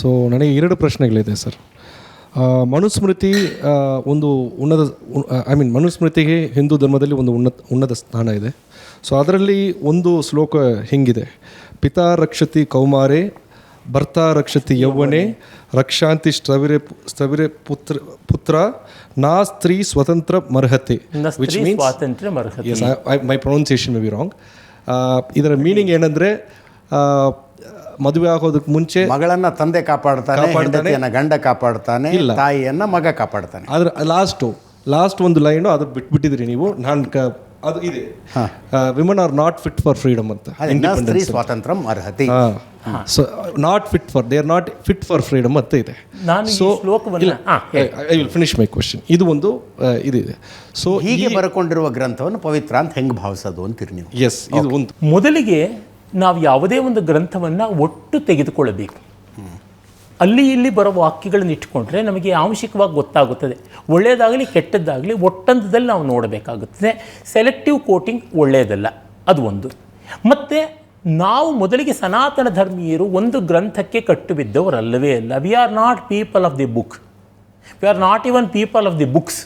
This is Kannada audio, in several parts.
ಸೊ ನನಗೆ ಎರಡು ಪ್ರಶ್ನೆಗಳಿದೆ ಸರ್ ಮನುಸ್ಮೃತಿ ಒಂದು ಉನ್ನತ ಐ ಮೀನ್ ಮನುಸ್ಮೃತಿಗೆ ಹಿಂದೂ ಧರ್ಮದಲ್ಲಿ ಒಂದು ಉನ್ನತ ಉನ್ನತ ಸ್ಥಾನ ಇದೆ. ಸೊ ಅದರಲ್ಲಿ ಒಂದು ಶ್ಲೋಕ ಹಿಂಗಿದೆ. ಪಿತಾ ರಕ್ಷತಿ ಕೌಮಾರೆ ಭರ್ತಾ ರಕ್ಷತಿ ಯೌವನೆ ರಕ್ಷಾಂತಿ ಸ್ತ್ರವಿರೆ ಸ್ಥವಿರೆ ಪುತ್ರ ಪುತ್ರ ನಾ ಸ್ತ್ರೀ ಸ್ವತಂತ್ರ ಮರ್ಹತೆ ವಿಚ್ ಮೀನ್ ಸ್ವಾತಂತ್ರ್ಯ my pronunciation may be wrong ಇದರ ಮೀನಿಂಗ್ ಏನಂದರೆ ಮದುವೆ ಆಗೋದಕ್ಕೆ ಮುಂಚೆ ಮಗಳನ್ನ ತಂದೆ ಕಾಪಾಡ್ತಾನೆ ಹೆಂಡತಿಯನ್ನ ಗಂಡ ಕಾಪಾಡ್ತಾನೆ ತಾಯಿಯನ್ನ ಮಗ ಕಾಪಾಡ್ತಾನೆ. ಅದ್ರ ಲಾಸ್ಟು ಲಾಸ್ಟ್ ಒಂದು ಲೈನು ಅದು ಬಿಟ್ಬಿಟ್ಟಿದ್ರಿ ನೀವು. ನಾನು ಕ ಅದು ಇದೆ. Women are not fit for freedom ಅಂತ. ಸ್ತ್ರೀ ಸ್ವಾತಂತ್ರ್ಯ ಅರ್ಹತೆ. So not fit for they are not fit for freedom ಅಂತ ಇದೆ. ಸೊ ಈ ಶ್ಲೋಕವನ್ನು I will finish my question ಇದು ಒಂದು ಇದಿದೆ ಸೊ ಹೀಗೆ ಬರ್ಕೊಂಡಿರುವ ಗ್ರಂಥವನ್ನು ಪವಿತ್ರ ಅಂತ ಹೆಂಗೆ ಭಾವಿಸೋದು ಅಂತೀರಿ ನೀವು? ಎಸ್ ಇದು ಒಂದು. ಮೊದಲಿಗೆ ನಾವು ಯಾವುದೇ ಒಂದು ಗ್ರಂಥವನ್ನು ಒಟ್ಟು ತೆಗೆದುಕೊಳ್ಳಬೇಕು. ಅಲ್ಲಿ ಇಲ್ಲಿ ಬರೋ ವಾಕ್ಯಗಳನ್ನು ಇಟ್ಕೊಂಡ್ರೆ ನಮಗೆ ಆಂಶಿಕವಾಗಿ ಗೊತ್ತಾಗುತ್ತದೆ. ಒಳ್ಳೆಯದಾಗಲಿ ಕೆಟ್ಟದ್ದಾಗಲಿ ಒಟ್ಟಂತದಲ್ಲಿ ನಾವು ನೋಡಬೇಕಾಗುತ್ತದೆ. ಸೆಲೆಕ್ಟಿವ್ ಕೋಟಿಂಗ್ ಒಳ್ಳೆಯದಲ್ಲ, ಅದು ಒಂದು. ಮತ್ತು ನಾವು ಮೊದಲಿಗೆ ಸನಾತನ ಧರ್ಮೀಯರು ಒಂದು ಗ್ರಂಥಕ್ಕೆ ಕಟ್ಟು ಬಿದ್ದವರಲ್ಲವೇ ಅಲ್ಲ. We are not people of the book we are not even people of the books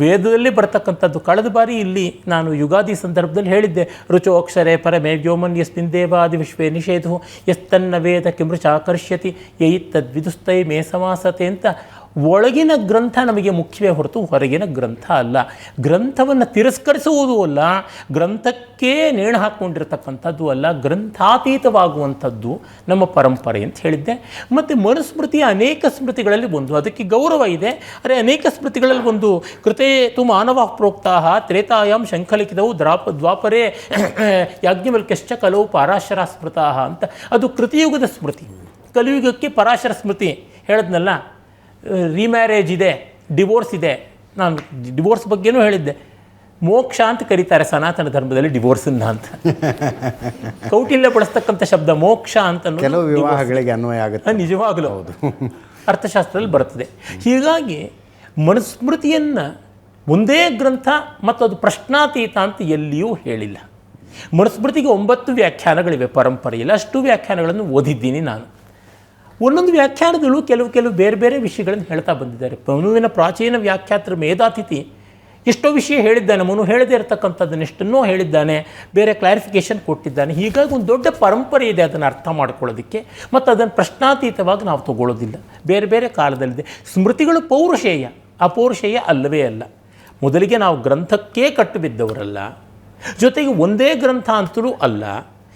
ವೇದದಲ್ಲಿ ಬರ್ತಕ್ಕಂಥದ್ದು. ಕಳೆದ ಬಾರಿ ಇಲ್ಲಿ ನಾನು ಯುಗಾದಿ ಸಂದರ್ಭದಲ್ಲಿ ಹೇಳಿದ್ದೆ ರುಚೋಕ್ಷರೇ ಪರಮೇ ವ್ಯೋಮನ್ ಯಸ್ಮಿನ್ ದೇವಾದಿ ವಿಶ್ವೇ ನಿಷೇಧು ಎಸ್ತನ್ನ ವೇದ ಕಿಮೃಚಾಕರ್ಷ್ಯತಿ ಯೈತ್ತದ್ವಿದುಸ್ತೈ ಮೇ ಸಮಾಸತೆ ಅಂತ. ಒಳಗಿನ ಗ್ರಂಥ ನಮಗೆ ಮುಖ್ಯವೇ ಹೊರತು ಹೊರಗಿನ ಗ್ರಂಥ ಅಲ್ಲ. ಗ್ರಂಥವನ್ನು ತಿರಸ್ಕರಿಸುವುದು ಅಲ್ಲ, ಗ್ರಂಥಕ್ಕೇ ನೇಣು ಹಾಕ್ಕೊಂಡಿರ್ತಕ್ಕಂಥದ್ದು ಅಲ್ಲ, ಗ್ರಂಥಾತೀತವಾಗುವಂಥದ್ದು ನಮ್ಮ ಪರಂಪರೆ ಅಂತ ಹೇಳಿದ್ದೆ. ಮತ್ತು ಮನುಸ್ಮೃತಿಯ ಅನೇಕ ಸ್ಮೃತಿಗಳಲ್ಲಿ ಒಂದು, ಅದಕ್ಕೆ ಗೌರವ ಇದೆ. ಅರೆ ಅನೇಕ ಸ್ಮೃತಿಗಳಲ್ಲಿ ಒಂದು, ಕೃತೆ ತು ಮಾನವ ಪ್ರೋಕ್ತಾಹ ತ್ರೇತಾಯಾಮ್ ಶಂಖಲಿಖಿತವು ದ್ರಾಪ ದ್ವಾಪರೇ ಯಾಜ್ಞವಲ್ಕೆಶ್ಚ ಕಲವು ಪರಾಶರ ಸ್ಮೃತಾಹ ಅಂತ. ಅದು ಕೃತಿಯುಗದ ಸ್ಮೃತಿ. ಕಲಿಯುಗಕ್ಕೆ ಪರಾಶರ ಸ್ಮೃತಿ. ಹೇಳಿದ್ನಲ್ಲ? ರಿಮ್ಯಾರೇಜ್ ಇದೆ ಡಿವೋರ್ಸ್ ಇದೆ. ನಾನು ಡಿವೋರ್ಸ್ ಬಗ್ಗೆನೂ ಹೇಳಿದ್ದೆ. ಮೋಕ್ಷ ಅಂತ ಕರೀತಾರೆ ಸನಾತನ ಧರ್ಮದಲ್ಲಿ ಡಿವೋರ್ಸನ್ನ ಅಂತ. ಕೌಟಿಲ್ಯ ಬಳಸ್ತಕ್ಕಂಥ ಶಬ್ದ ಮೋಕ್ಷ ಅಂತ ಕೆಲವು ವಿವಾಹಗಳಿಗೆ ಅನ್ವಯ ಆಗುತ್ತೆ. ನಿಜವಾಗಲೂ. ಹೌದು. ಅರ್ಥಶಾಸ್ತ್ರದಲ್ಲಿ ಬರ್ತದೆ ಹೀಗಾಗಿ ಮನುಸ್ಮೃತಿಯನ್ನು ಒಂದೇ ಗ್ರಂಥ ಮತ್ತು ಅದು ಪ್ರಶ್ನಾತೀತ ಅಂತ ಎಲ್ಲಿಯೂ ಹೇಳಿಲ್ಲ. ಮನುಸ್ಮೃತಿಗೆ ಒಂಬತ್ತು ವ್ಯಾಖ್ಯಾನಗಳಿವೆ ಪರಂಪರೆಯಲ್ಲಿ. ಅಷ್ಟು ವ್ಯಾಖ್ಯಾನಗಳನ್ನು ಓದಿದ್ದೀನಿ ನಾನು. ಒಂದೊಂದು ವ್ಯಾಖ್ಯಾನದಲ್ಲೂ ಕೆಲವು ಕೆಲವು ಬೇರೆ ಬೇರೆ ವಿಷಯಗಳನ್ನು ಹೇಳ್ತಾ ಬಂದಿದ್ದಾರೆ. ಮನುವಿನ ಪ್ರಾಚೀನ ವ್ಯಾಖ್ಯಾತರ ಮೇಧಾತಿಥಿ ಎಷ್ಟೋ ವಿಷಯ ಹೇಳಿದ್ದಾನೆ, ಮನು ಹೇಳದೇ ಇರತಕ್ಕಂಥದ್ದನ್ನು ಎಷ್ಟನ್ನೋ ಹೇಳಿದ್ದಾನೆ, ಬೇರೆ ಕ್ಲಾರಿಫಿಕೇಷನ್ ಕೊಟ್ಟಿದ್ದಾನೆ. ಹೀಗಾಗಿ ಒಂದು ದೊಡ್ಡ ಪರಂಪರೆ ಇದೆ ಅದನ್ನು ಅರ್ಥ ಮಾಡ್ಕೊಳ್ಳೋದಕ್ಕೆ. ಮತ್ತು ಅದನ್ನು ಪ್ರಶ್ನಾತೀತವಾಗಿ ನಾವು ತಗೊಳ್ಳೋದಿಲ್ಲ. ಬೇರೆ ಬೇರೆ ಕಾಲದಲ್ಲಿದೆ. ಸ್ಮೃತಿಗಳು ಪೌರುಷೇಯ. ಅಪೌರುಷೇಯ ಅಲ್ಲವೇ ಅಲ್ಲ. ಮೊದಲಿಗೆ ನಾವು ಗ್ರಂಥಕ್ಕೇ ಕಟ್ಟು ಬಿದ್ದವರಲ್ಲ ಜೊತೆಗೆ ಒಂದೇ ಗ್ರಂಥ ಅಂತಲೂ ಅಲ್ಲ.